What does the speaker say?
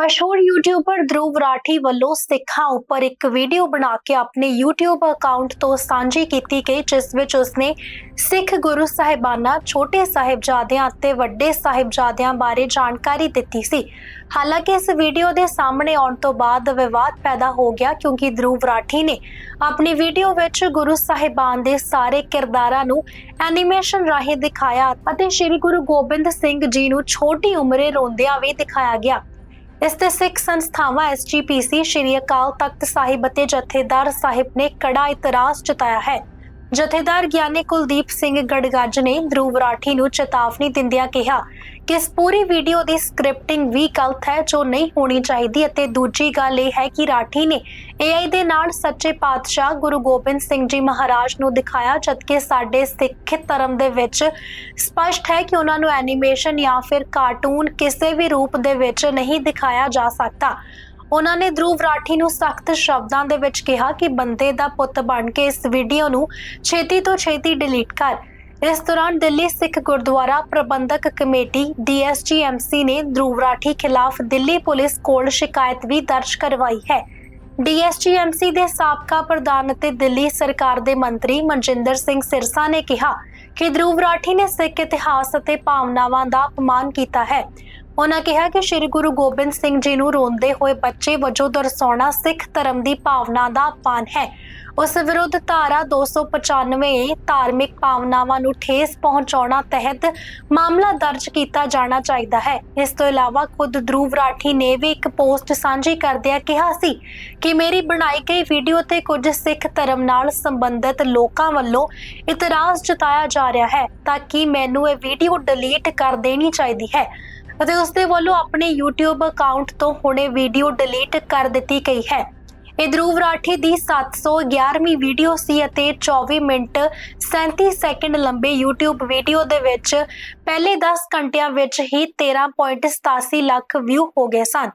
ਮਸ਼ਹੂਰ ਯੂਟਿਊਬਰ ਧਰੁਵ ਰਾਠੀ ਵੱਲੋਂ ਸਿੱਖਾਂ ਉੱਪਰ ਇੱਕ ਵੀਡੀਓ ਬਣਾ ਕੇ ਆਪਣੇ YouTube ਅਕਾਊਂਟ ਤੋਂ ਸਾਂਝੀ ਕੀਤੀ ਗਈ, ਜਿਸ ਵਿੱਚ ਉਸਨੇ ਸਿੱਖ ਗੁਰੂ ਸਾਹਿਬਾਨਾਂ, ਛੋਟੇ ਸਾਹਿਬਜ਼ਾਦਿਆਂ ਅਤੇ ਵੱਡੇ ਸਾਹਿਬਜ਼ਾਦਿਆਂ ਬਾਰੇ ਜਾਣਕਾਰੀ ਦਿੱਤੀ ਸੀ। ਹਾਲਾਂਕਿ ਇਸ ਵੀਡੀਓ ਦੇ ਸਾਹਮਣੇ ਆਉਣ ਤੋਂ ਬਾਅਦ ਵਿਵਾਦ ਪੈਦਾ ਹੋ ਗਿਆ, ਕਿਉਂਕਿ ਧਰੁਵ ਰਾਠੀ ਨੇ ਆਪਣੀ ਵੀਡੀਓ ਵਿੱਚ ਗੁਰੂ ਸਾਹਿਬਾਨ ਦੇ ਸਾਰੇ ਕਿਰਦਾਰਾਂ ਨੂੰ ਐਨੀਮੇਸ਼ਨ ਰਾਹੀਂ ਦਿਖਾਇਆ ਅਤੇ ਸ੍ਰੀ ਗੁਰੂ ਗੋਬਿੰਦ ਸਿੰਘ ਜੀ ਨੂੰ ਛੋਟੀ ਉਮਰੇ ਰੋਂਦਿਆਂ ਵੀ ਦਿਖਾਇਆ ਗਿਆ। ਇਸ ਤੇ ਸਿੱਖ ਸੰਸਥਾਵਾਂ ਐਸਜੀਪੀਸੀ ਸ਼੍ਰੀ ਅਕਾਲ ਤਖਤ ਸਾਹਿਬ ਅਤੇ ਜਥੇਦਾਰ ਸਾਹਿਬ ਨੇ ਕੜਾ ਇਤਰਾਜ਼ ਜਤਾਇਆ ਹੈ। ਜਥੇਦਾਰ ਗਿਆਨੀ ਕੁਲਦੀਪ ਸਿੰਘ ਗੜਗੱਜ ਨੇ ਧਰੁਵ ਰਾਠੀ ਨੂੰ ਚੇਤਾਵਨੀ ਦਿੰਦਿਆਂ ਕਿਹਾ ਕਿ ਇਸ ਪੂਰੀ ਵੀਡੀਓ ਦੀ ਸਕ੍ਰਿਪਟਿੰਗ ਵੀ ਗਲਤ ਹੈ, ਜੋ ਨਹੀਂ ਹੋਣੀ ਚਾਹੀਦੀ ਅਤੇ ਦੂਜੀ ਗੱਲ ਇਹ ਹੈ ਕਿ ਰਾਠੀ ਨੇ AI ਦੇ ਨਾਲ ਸੱਚੇ ਪਾਤਸ਼ਾਹ ਗੁਰੂ ਗੋਬਿੰਦ ਸਿੰਘ ਜੀ ਮਹਾਰਾਜ ਨੂੰ ਦਿਖਾਇਆ, ਜਦਕਿ ਸਾਡੇ ਸਿੱਖ ਧਰਮ ਦੇ ਵਿੱਚ ਸਪਸ਼ਟ ਹੈ ਕਿ ਉਹਨਾਂ ਨੂੰ ਐਨੀਮੇਸ਼ਨ ਜਾਂ ਫਿਰ ਕਾਰਟੂਨ ਕਿਸੇ ਵੀ ਰੂਪ ਦੇ ਵਿੱਚ ਨਹੀਂ ਦਿਖਾਇਆ ਜਾ ਸਕਦਾ। ਉਹਨਾਂ ਨੇ ਧਰੁਵ ਰਾਠੀ ਨੂੰ ਸਖਤ ਸ਼ਬਦਾਂ ਦੇ ਵਿੱਚ ਕਿਹਾ ਕਿ ਬੰਦੇ ਦਾ ਪੁੱਤ ਬਣ ਕੇ ਇਸ ਵੀਡੀਓ ਨੂੰ ਛੇਤੀ ਤੋਂ ਛੇਤੀ ਡਿਲੀਟ ਕਰ। ਇਸ ਦੌਰਾਨ ਦਿੱਲੀ ਸਿੱਖ ਗੁਰਦੁਆਰਾ ਪ੍ਰਬੰਧਕ ਕਮੇਟੀ DSGMC ਨੇ ਧਰੁਵ ਰਾਠੀ ਖਿਲਾਫ ਦਿੱਲੀ ਪੁਲਿਸ ਕੋਲ ਸ਼ਿਕਾਇਤ ਵੀ ਦਰਜ ਕਰਵਾਈ ਹੈ। DSGMC ਦੇ ਸਾਬਕਾ ਪ੍ਰਧਾਨ ਅਤੇ ਦਿੱਲੀ ਸਰਕਾਰ ਦੇ ਮੰਤਰੀ ਮਨਜਿੰਦਰ ਸਿੰਘ ਸਿਰਸਾ ਨੇ ਕਿਹਾ ਕਿ ਧਰੁਵ ਰਾਠੀ ਨੇ ਸਿੱਖ ਇਤਿਹਾਸ ਅਤੇ ਭਾਵਨਾਵਾਂ ਦਾ ਅਪਮਾਨ ਕੀਤਾ ਹੈ। ਉਹਨਾਂ ਕਿਹਾ ਕਿ ਸ੍ਰੀ ਗੁਰੂ ਗੋਬਿੰਦ ਸਿੰਘ ਜੀ ਨੂੰ ਰੋਂਦੇ ਹੋਏ ਬੱਚੇ ਵਜੋਂ ਦਰਸਾਉਣਾ ਸਿੱਖ ਧਰਮ ਦੀ ਭਾਵਨਾ ਦਾ ਅਪਮਾਨ ਹੈ। ਉਸ ਵਿਰੁੱਧ ਧਾਰਾ 295 ਧਾਰਮਿਕ ਭਾਵਨਾਵਾਂ ਨੂੰ ਠੇਸ ਪਹੁੰਚਾਉਣਾ ਤਹਿਤ ਮਾਮਲਾ ਦਰਜ ਕੀਤਾ ਜਾਣਾ ਚਾਹੀਦਾ ਹੈ। ਇਸ ਤੋਂ ਇਲਾਵਾ ਖੁਦ ਧਰੁਵ ਰਾਠੀ ਨੇ ਵੀ ਇੱਕ ਪੋਸਟ ਸਾਂਝੀ ਕਰਦਿਆਂ ਕਿਹਾ ਸੀ ਕਿ ਮੇਰੀ ਬਣਾਈ ਗਈ ਵੀਡੀਓ ਤੇ ਕੁਝ ਸਿੱਖ ਧਰਮ ਨਾਲ ਸੰਬੰਧਿਤ ਲੋਕਾਂ ਵੱਲੋਂ ਇਤਰਾਜ਼ ਜਤਾਇਆ ਜਾ ਰਿਹਾ ਹੈ ਤਾਂ ਕਿ ਮੈਨੂੰ ਇਹ ਵੀਡੀਓ ਡਿਲੀਟ ਕਰ ਦੇਣੀ ਚਾਹੀਦੀ ਹੈ। ਅਤੇ ਉਸਦੇ ਵੱਲੋਂ ਆਪਣੇ YouTube ਅਕਾਊਂਟ ਤੋਂ ਹੁਣੇ ਵੀਡੀਓ ਡਿਲੀਟ ਕਰ ਦਿੱਤੀ ਗਈ ਹੈ। ਇਹ ਧਰੁਵ ਰਾਠੀ ਦੀ 711ਵੀਂ ਵੀਡੀਓ ਸੀ ਅਤੇ 24 ਮਿੰਟ 37 ਸੈਕਿੰਡ ਲੰਬੇ YouTube ਵੀਡੀਓ ਦੇ ਵਿੱਚ ਪਹਿਲੇ 10 ਘੰਟਿਆਂ ਵਿੱਚ ਹੀ 13.87 ਲੱਖ ਵਿਊ ਹੋ ਗਏ ਸਨ।